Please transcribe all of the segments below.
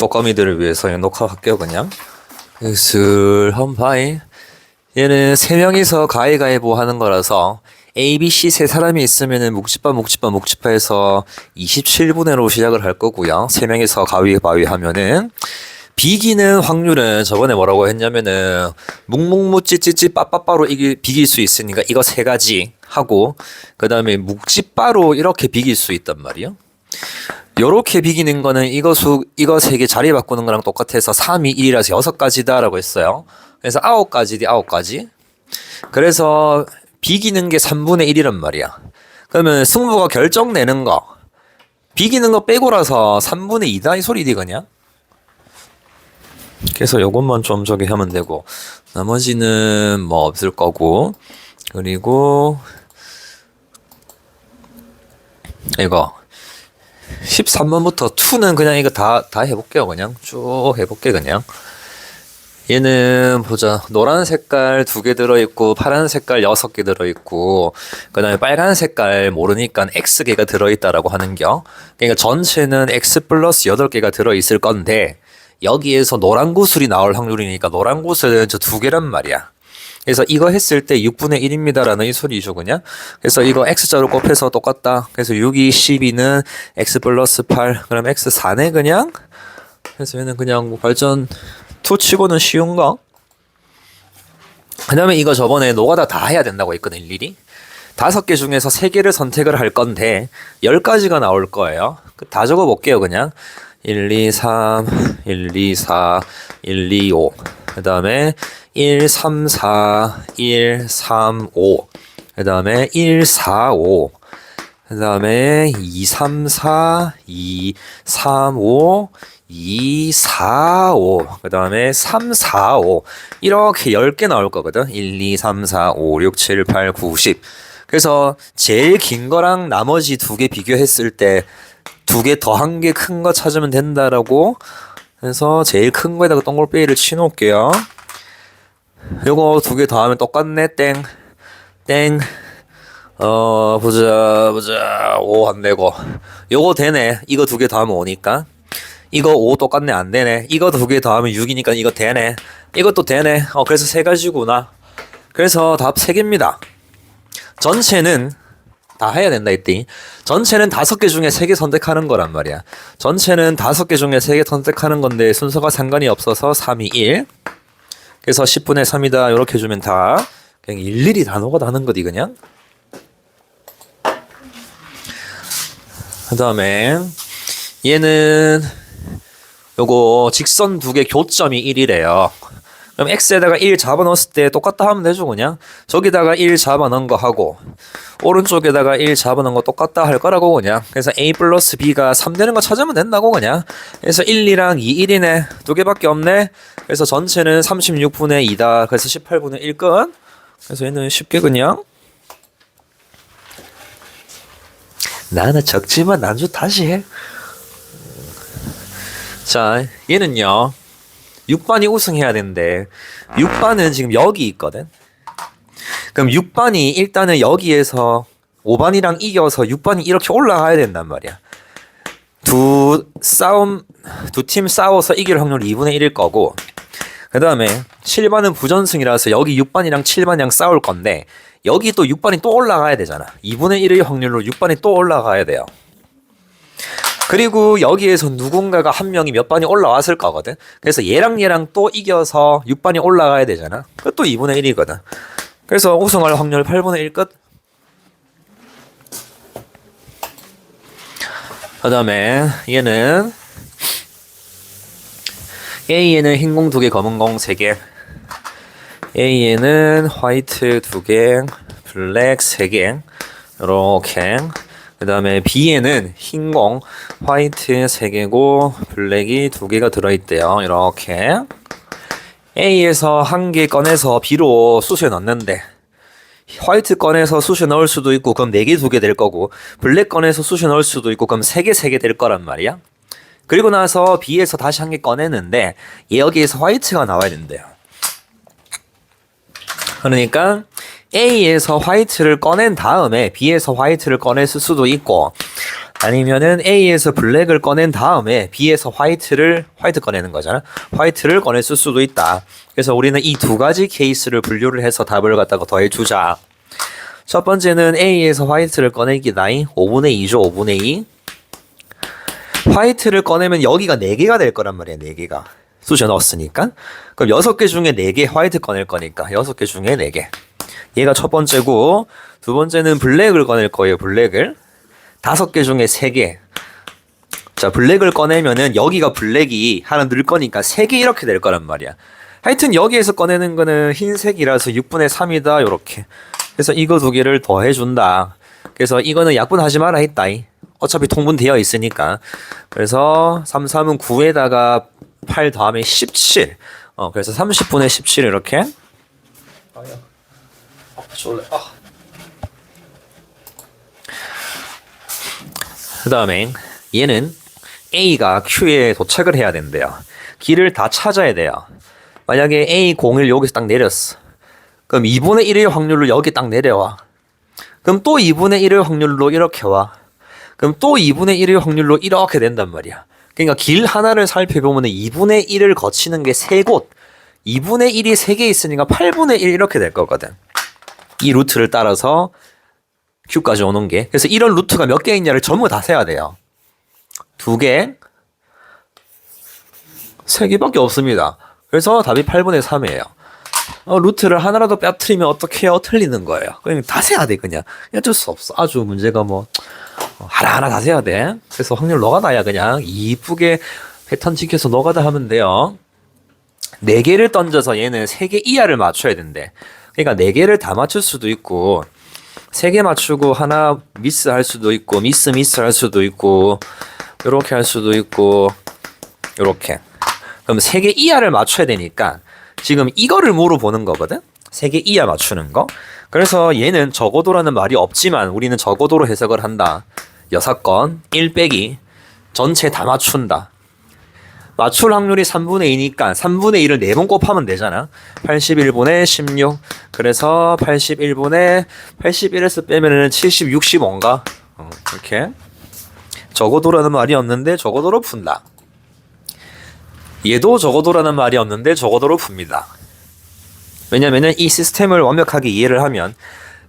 똑거미들을 위해서 녹화할게요 그냥. 슬험 파이 얘는 세 명이서 가위가위보 하는 거라서 A, B, C 세 사람이 있으면은 묵지빠 묵지빠 묵지빠해서 27분으로 시작을 할 거고요. 세 명이서 가위바위 하면은 비기는 확률은 저번에 뭐라고 했냐면은 묵묵무 찌찌찌 빠빠빠로 이길 비길 수 있으니까 이거 세 가지 하고 그 다음에 묵지빠로 이렇게 비길 수 있단 말이요. 요렇게 비기는 거는 이거 수 이거 세 개 자리 바꾸는 거랑 똑같아서 3, 2, 1이라서 여섯 가지다라고 했어요. 그래서 아홉 가지디 아홉 가지. 그래서 비기는 게 3분의 1이란 말이야. 그러면 승부가 결정 내는 거 비기는 거 빼고라서 3분의 2다 이 소리디 그냥. 그래서 요것만 좀 저기 하면 되고 나머지는 뭐 없을 거고 그리고 이거 13번부터 2는 그냥 이거 다, 다 해볼게요. 그냥 쭉 해볼게, 그냥. 얘는 보자. 노란 색깔 두 개 들어있고, 파란 색깔 여섯 개 들어있고, 그 다음에 빨간 색깔 모르니까 X개가 들어있다라고 하는 겨. 그러니까 전체는 X 플러스 여덟 개가 들어있을 건데, 여기에서 노란 구슬이 나올 확률이니까 노란 구슬은 저 두 개란 말이야. 그래서 이거 했을 때 6분의 1입니다라는 이 소리죠, 그냥. 그래서 이거 x자로 곱해서 똑같다. 그래서 6이 12는 x 플러스 8. 그럼 x 4네, 그냥. 그래서 얘는 그냥 뭐 발전 2 치고는 쉬운 거. 그 다음에 이거 저번에 노가다 다 해야 된다고 했거든, 일일이. 다섯 개 중에서 세 개를 선택을 할 건데, 열 가지가 나올 거예요. 그다 적어 볼게요, 그냥. 1, 2, 3, 1, 2, 4, 1, 2, 5. 그 다음에 1, 3, 4, 1, 3, 5. 그 다음에 1, 4, 5. 그 다음에 2, 3, 4, 2, 3, 5, 2, 4, 5. 그 다음에 3, 4, 5. 이렇게 10개 나올 거거든. 1, 2, 3, 4, 5, 6, 7, 8, 9, 10. 그래서 제일 긴 거랑 나머지 두 개 비교했을 때 두 개 더한 게큰거 찾으면 된다라고 해서 제일 큰 거에다가 동글뱅이를 치놓을게요. 요거 두 개 더 하면 똑같네. 땡. 땡. 어 보자 보자. 5 안 되고. 요거 되네. 이거 두 개 더 하면 5니까. 이거 5 똑같네. 안 되네. 이거 두 개 더 하면 6이니까 이거 되네. 이것도 되네. 어 그래서 세 가지구나. 그래서 답 세 개입니다. 전체는 다 해야 된다 했더니 전체는 다섯 개 중에 세 개 선택하는 거란 말이야. 전체는 다섯 개 중에 세 개 선택하는 건데 순서가 상관이 없어서 3, 2, 1 그래서 10분의 3이다. 이렇게 해주면 다 그냥 일일이 단어가 나는 거지 그냥. 그 다음에 얘는 요거 직선 두 개 교점이 1이래요 그럼 x에다가 1 잡아넣었을 때 똑같다 하면 되죠 그냥? 저기다가 1 잡아넣은 거 하고 오른쪽에다가 1 잡아넣은 거 똑같다 할 거라고 그냥? 그래서 a 플러스 b가 3 되는 거 찾으면 된다고 그냥? 그래서 1, 2랑 2, 1이네. 두 개밖에 없네. 그래서 전체는 36분의 2다. 그래서 18분의 1끝 그래서 얘는 쉽게 그냥. 나는 적지만 난주 다시. 해. 자, 얘는요. 6반이 우승해야 되는데 6반은 지금 여기 있거든. 그럼 6반이 일단은 여기에서 5반이랑 이겨서 6반이 이렇게 올라가야 된단 말이야. 두 싸움 두 팀 싸워서 이길 확률 2분의 1일 거고 그 다음에 7반은 부전승이라서 여기 6반이랑 7반이랑 싸울 건데 여기 또 6반이 또 올라가야 되잖아 2분의 1의 확률로 6반이 또 올라가야 돼요 그리고 여기에서 누군가가 한 명이 몇 반이 올라왔을 거거든 그래서 얘랑 얘랑 또 이겨서 6반이 올라가야 되잖아 그것도 2분의 1이거든 그래서 우승할 확률 8분의 1 끝. 그 다음에 얘는 A에는 흰 공 두 개, 검은 공 세 개. A에는 화이트 두 개, 블랙 세 개. 이렇게. 그 다음에 B에는 흰 공, 화이트 세 개고, 블랙이 두 개가 들어있대요. 이렇게. A에서 한 개 꺼내서 B로 쑤셔 넣는데, 화이트 꺼내서 쑤셔 넣을 수도 있고, 그럼 네개두개될 거고, 블랙 꺼내서 쑤셔 넣을 수도 있고, 그럼 세개세개될 거란 말이야. 그리고 나서 B에서 다시 한 개 꺼내는데 여기에서 화이트가 나와야 된대요. 그러니까 A에서 화이트를 꺼낸 다음에 B에서 화이트를 꺼냈을 수도 있고 아니면은 A에서 블랙을 꺼낸 다음에 B에서 화이트를 화이트 꺼내는 거잖아. 화이트를 꺼냈을 수도 있다. 그래서 우리는 이 두 가지 케이스를 분류를 해서 답을 갖다가 더해 주자. 첫 번째는 A에서 화이트를 꺼내기 나이 5분의 2죠. 5분의 2. 화이트를 꺼내면 여기가 4개가 될 거란 말이야. 4개가. 쑤셔 넣었으니까. 그럼 6개 중에 4개 화이트 꺼낼 거니까 6개 중에 4개. 얘가 첫 번째고 두 번째는 블랙을 꺼낼 거예요. 블랙을. 다섯 개 중에 세 개. 자, 블랙을 꺼내면은 여기가 블랙이 하나 늘 거니까 세 개 이렇게 될 거란 말이야. 하여튼 여기에서 꺼내는 거는 흰색이라서 6분의 3이다. 요렇게. 그래서 이거 두 개를 더 해준다. 그래서 이거는 약분하지 마라 했다. 어차피 통분되어 있으니까. 그래서 3, 3은 9에다가 8 다음에 17. 어, 그래서 30분의 17 이렇게. 졸래. 아. 그 다음에 얘는 A가 Q에 도착을 해야 된대요. 길을 다 찾아야 돼요. 만약에 A 공을 여기서 딱 내렸어. 그럼 2분의 1의 확률로 여기 딱 내려와. 그럼 또 2분의 1의 확률로 이렇게 와. 그럼 또 2분의 1의 확률로 이렇게 된단 말이야. 그러니까 길 하나를 살펴보면 2분의 1을 거치는 게세 곳. 2분의 1이 세개 있으니까 8분의 1 이렇게 될 거거든. 이 루트를 따라서 Q까지 오는 게. 그래서 이런 루트가 몇 개 있냐를 전부 다 세야 돼요. 두 개, 세 개밖에 없습니다. 그래서 답이 8분의 3이에요. 어, 루트를 하나라도 빼뜨리면 어떻게 해요? 틀리는 거예요. 그냥 다 세야 돼, 그냥. 어쩔 수 없어. 아주 문제가 뭐, 어, 하나하나 다 세야 돼. 그래서 확률 너가 다야 그냥 이쁘게 패턴 지켜서 너가 다 하면 돼요. 네 개를 던져서 얘는 세개 이하를 맞춰야 된대. 그러니까 네 개를 다 맞출 수도 있고, 세 개 맞추고 하나 미스 할 수도 있고, 미스 미스 할 수도 있고, 요렇게 할 수도 있고, 요렇게. 그럼 세 개 이하를 맞춰야 되니까, 지금 이거를 물어보는 거거든? 세 개 이하 맞추는 거. 그래서 얘는 적어도라는 말이 없지만, 우리는 적어도로 해석을 한다. 여섯 건, 1 빼기, 전체 다 맞춘다. 맞출 확률이 3분의 2니까 3분의 1을 4번 곱하면 되잖아. 81분의 16. 그래서 81분의 81에서 빼면은 70, 65인가? 어, 이렇게. 적어도라는 말이 없는데 적어도로 푼다. 얘도 적어도라는 말이 없는데 적어도로 풉니다. 왜냐면은 이 시스템을 완벽하게 이해를 하면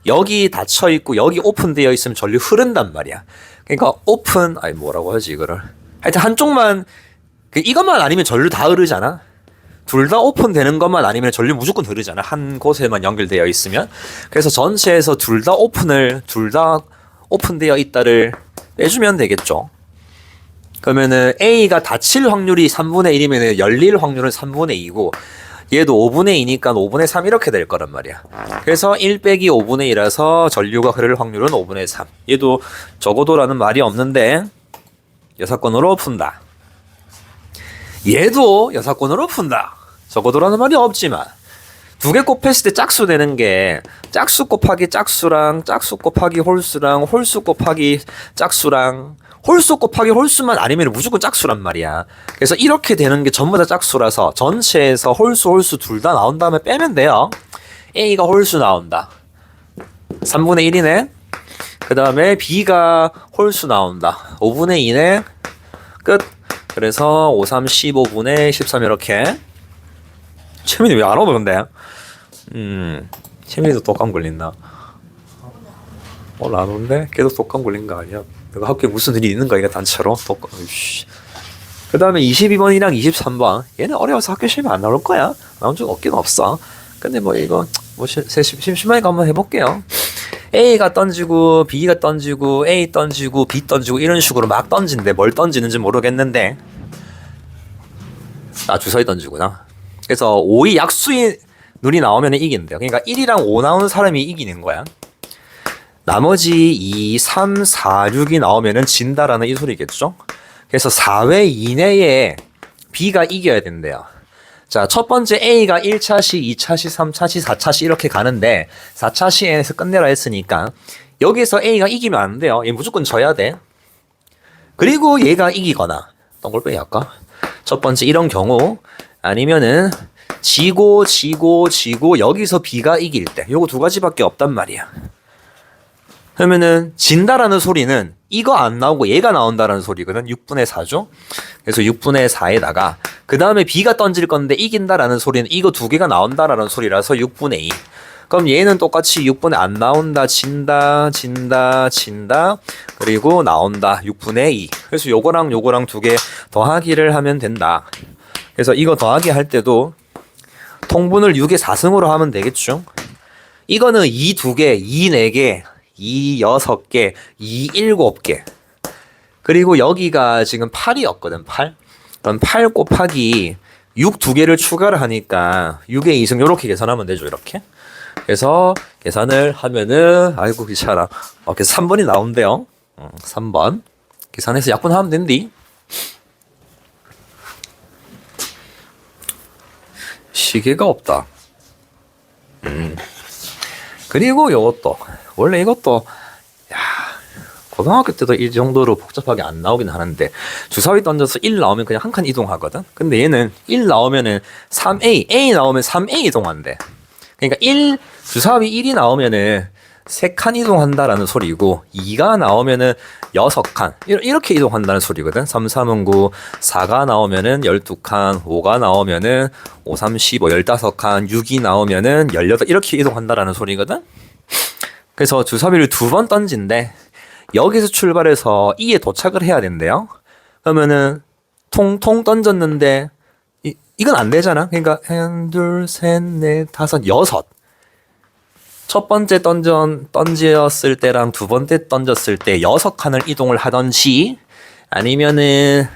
여기 닫혀 있고 여기 오픈되어 있으면 전류 흐른단 말이야. 그러니까 오픈 아니 뭐라고 하지 이거를. 하여튼 한쪽만 그 이것만 아니면 전류 다 흐르잖아. 둘 다 오픈되는 것만 아니면 전류 무조건 흐르잖아. 한 곳에만 연결되어 있으면. 그래서 전체에서 둘 다 오픈을 둘 다 오픈되어 있다를 빼주면 되겠죠. 그러면은 A가 닫힐 확률이 3분의 1이면 열릴 확률은 3분의 2고 얘도 5분의 2니까 5분의 3 이렇게 될 거란 말이야. 그래서 1 빼기 5분의 1이라서 전류가 흐를 확률은 5분의 3. 얘도 적어도라는 말이 없는데 여사건으로 푼다. 얘도 여사건으로 푼다. 적어도라는 말이 없지만 두 개 곱했을 때 짝수 되는 게 짝수 곱하기 짝수랑 짝수 곱하기 홀수랑 홀수 곱하기 짝수랑 홀수 곱하기 홀수만 아니면 무조건 짝수란 말이야. 그래서 이렇게 되는 게 전부 다 짝수라서 전체에서 홀수 홀수 둘 다 나온 다음에 빼면 돼요. A가 홀수 나온다. 3분의 1이네. 그 다음에 B가 홀수 나온다. 5분의 2네. 끝. 그래서 5, 3, 15분의 13 이렇게. 채민이 왜 안 오노 근데? 음, 채민이도 독감 걸린다. 오늘 안 오는데 계속 독감 걸린 거 아니야? 내가 학교에 무슨 일이 있는 거 아니야 단체로? 독감. 그 다음에 22번이랑 23번 얘는 어려워서 학교 시험에 안 나올 거야. 나온 적 없긴 없어. 근데 뭐 이거 뭐 심심하니까 한번 해볼게요. A가 던지고 B가 던지고 A 던지고 B 던지고 이런 식으로 막 던진대 뭘 던지는지 모르겠는데 아 주사위 던지구나. 그래서 5의 약수인 눈이 나오면 이긴대요. 그러니까 1이랑 5 나오는 사람이 이기는 거야. 나머지 2, 3, 4, 6이 나오면은 진다라는 이 소리겠죠? 그래서 4회 이내에 B가 이겨야 된대요. 자, 첫 번째 A가 1차 시, 2차 시, 3차 시, 4차 시 이렇게 가는데 4차 시에서 끝내라 했으니까 여기서 A가 이기면 안 돼요. 얘 무조건 져야 돼. 그리고 얘가 이기거나 동글빼기 할까? 첫 번째 이런 경우 아니면은 지고 지고 지고 여기서 B가 이길 때 요거 두 가지밖에 없단 말이야. 그러면은 진다라는 소리는 이거 안 나오고 얘가 나온다라는 소리거든. 6분의 4죠. 그래서 6분의 4에다가 그 다음에 B가 던질 건데 이긴다라는 소리는 이거 두 개가 나온다라는 소리라서 6분의 2. 그럼 얘는 똑같이 6분의 안 나온다, 진다, 진다, 진다, 그리고 나온다, 6분의 2. 그래서 요거랑 요거랑 두 개 더하기를 하면 된다. 그래서 이거 더하기 할 때도 통분을 6의 4승으로 하면 되겠죠. 이거는 2두 개, 2네 개, 2 여섯 개, 2 일곱 개. 그리고 여기가 지금 8이었거든, 8. 그럼 8 곱하기 6 두 개를 추가를 하니까 6의 2승 요렇게 계산하면 되죠, 이렇게. 그래서 계산을 하면은 아이고 귀찮아. 어, 그래서 3번이 나온대요. 어, 3번. 계산해서 약분하면 된디. 시계가 없다. 음. 그리고 요것도 원래 이것도 야 고등학교 때도 이 정도로 복잡하게 안 나오긴 하는데 주사위 던져서 1 나오면 그냥 한 칸 이동하거든. 근데 얘는 1 나오면은 3A, A 나오면 3A 이동한대. 그러니까 1 주사위 1이 나오면은 세 칸 이동한다라는 소리고 2가 나오면은 여섯 칸 이렇게 이동한다는 소리거든. 3, 3은 9, 4가 나오면은 12칸, 5가 나오면은 5, 3, 15, 15칸, 6이 나오면은 18 이렇게 이동한다라는 소리거든. 그래서 주사위를 두 번 던진데 여기서 출발해서 2에 도착을 해야 된대요. 그러면은 통통 던졌는데 이, 이건 안 되잖아. 그러니까 한, 둘, 셋, 넷, 다섯, 여섯. 첫 번째 던전 던지었을 때랑 두 번째 던졌을 때 여섯 칸을 이동을 하던지 아니면은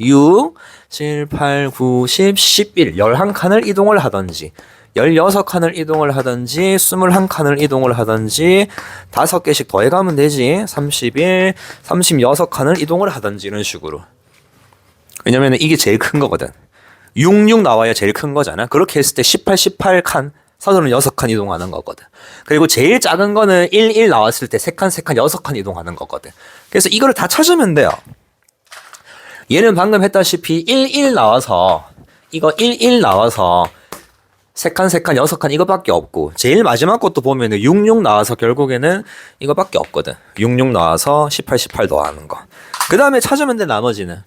6, 7, 8, 9, 10, 11, 11칸을 이동을 하던지 16칸을 이동을 하든지 21칸을 이동을 하든지 5개씩 더해가면 되지. 31, 36칸을 이동을 하든지 이런 식으로. 왜냐면 이게 제일 큰 거거든. 66 나와야 제일 큰 거잖아. 그렇게 했을 때 18, 18칸 사선은 6칸 이동하는 거거든. 그리고 제일 작은 거는 1, 1 나왔을 때 3칸, 3칸, 6칸 이동하는 거거든. 그래서 이거를 다 찾으면 돼요. 얘는 방금 했다시피 1, 1 나와서 이거 1, 1 나와서 세 칸, 세 칸, 여섯 칸 이거밖에 없고 제일 마지막 것도 보면은 66 나와서 결국에는 이거밖에 없거든. 66 나와서 18, 18 더하는 거. 그 다음에 찾으면 돼 나머지는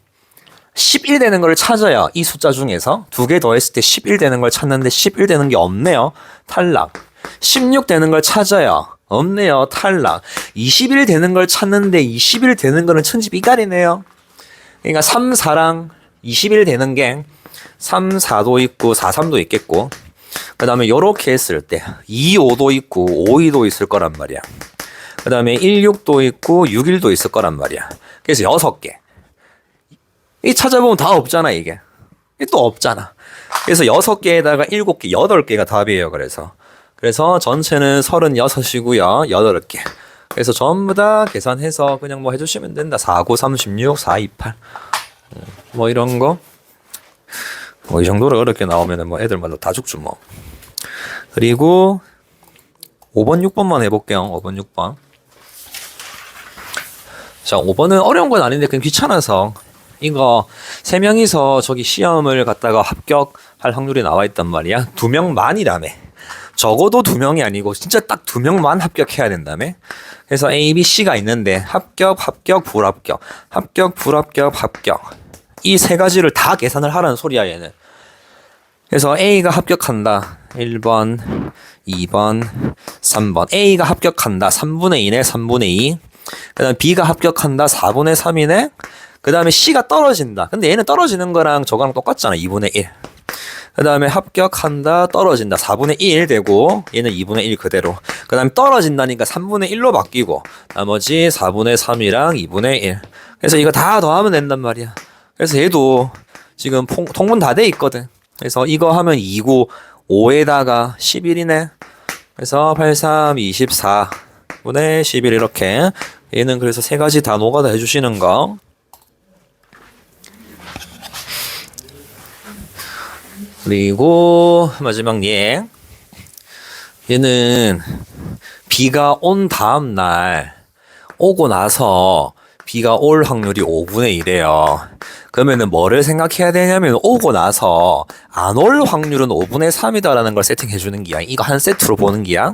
11 되는 걸 찾아야 이 숫자 중에서 두 개 더했을 때 11 되는 걸 찾는데 11 되는 게 없네요. 탈락. 16 되는 걸 찾아야 없네요. 탈락. 21 되는 걸 찾는데 21 되는 거는 천지비깔이네요. 그러니까 3, 4랑 21 되는 게 3, 4도 있고 4, 3도 있겠고 그 다음에 요렇게 했을 때 2, 5도 있고 5, 2도 있을 거란 말이야. 그 다음에 1, 6도 있고 6, 1도 있을 거란 말이야. 그래서 6개. 이 찾아보면 다 없잖아, 이게. 또 없잖아. 그래서 6개에다가 7개, 8개가 답이에요, 그래서. 그래서 전체는 36이고요. 8개. 그래서 전부 다 계산해서 그냥 뭐 해주시면 된다. 4, 9, 36, 4, 2, 8. 뭐 이런 거. 뭐 이 정도로 어렵게 나오면은 뭐 애들마다 다 죽죠 뭐. 그리고 5번, 6번만 해볼게요. 5번, 6번. 자, 5번은 어려운 건 아닌데 그냥 귀찮아서 이거 세 명이서 저기 시험을 갖다가 합격할 확률이 나와 있단 말이야. 두 명만이라며. 적어도 두 명이 아니고 진짜 딱 두 명만 합격해야 된다며. 그래서 A, B, C가 있는데 합격, 합격, 불합격, 합격, 불합격, 합격. 이 세 가지를 다 계산을 하라는 소리야 얘는. 그래서 A가 합격한다. 1번, 2번, 3번. A가 합격한다. 3분의 2네, 3분의 2. 그 다음에 B가 합격한다. 4분의 3이네. 그 다음에 C가 떨어진다. 근데 얘는 떨어지는 거랑 저거랑 똑같잖아. 2분의 1. 그 다음에 합격한다. 떨어진다. 4분의 1 되고, 얘는 2분의 1 그대로. 그 다음에 떨어진다니까 3분의 1로 바뀌고, 나머지 4분의 3이랑 2분의 1. 그래서 이거 다 더하면 된단 말이야. 그래서 얘도 지금 통, 통분 다 돼 있거든. 그래서 이거 하면 2고 5에다가 11이네. 그래서 83, 24 분의 11 이렇게. 얘는 그래서 세 가지 다 노가다 해주시는 거. 그리고 마지막 얘. 얘는 비가 온 다음 날 오고 나서 비가 올 확률이 5분의 1이에요. 그러면은 뭐를 생각해야 되냐면 오고 나서 안 올 확률은 5분의 3이다라는 걸 세팅해 주는 기야. 이거 한 세트로 보는 기야.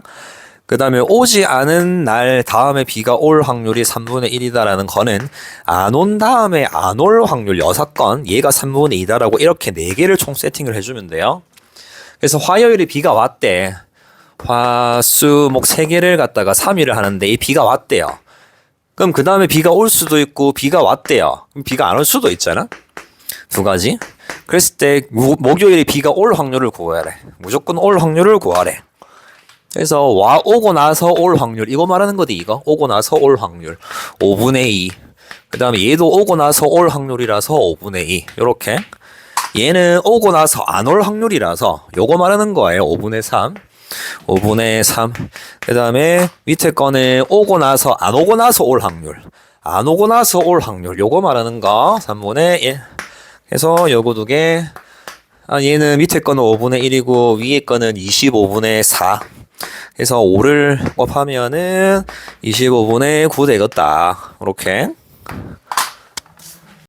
그 다음에 오지 않은 날 다음에 비가 올 확률이 3분의 1이다라는 거는 안 온 다음에 안 올 확률 6건 얘가 3분의 2다라고 이렇게 4개를 총 세팅을 해주면 돼요. 그래서 화요일에 비가 왔대. 화, 수, 목 3개를 갖다가 3일을 하는데 이 비가 왔대요. 그럼 그 다음에 비가 올 수도 있고 비가 왔대요. 그럼 비가 안 올 수도 있잖아. 두 가지. 그랬을 때 무- 목요일에 비가 올 확률을 구하래. 무조건 올 확률을 구하래. 그래서 와 오고 나서 올 확률 이거 말하는 거지 이거 오고 나서 올 확률 5분의 2. 그다음에 얘도 오고 나서 올 확률이라서 5분의 2. 요렇게. 얘는 오고 나서 안 올 확률이라서 요거 말하는 거예요. 5분의 3. 5분의 3. 그 다음에 밑에 거는 오고 나서 안 오고 나서 올 확률. 안 오고 나서 올 확률. 요거 말하는 거 3분의 1. 그래서 요거 두 개. 아, 얘는 밑에 거는 5분의 1이고 위에 거는 25분의 4. 그래서 5를 곱하면은 25분의 9 되겠다. 이렇게.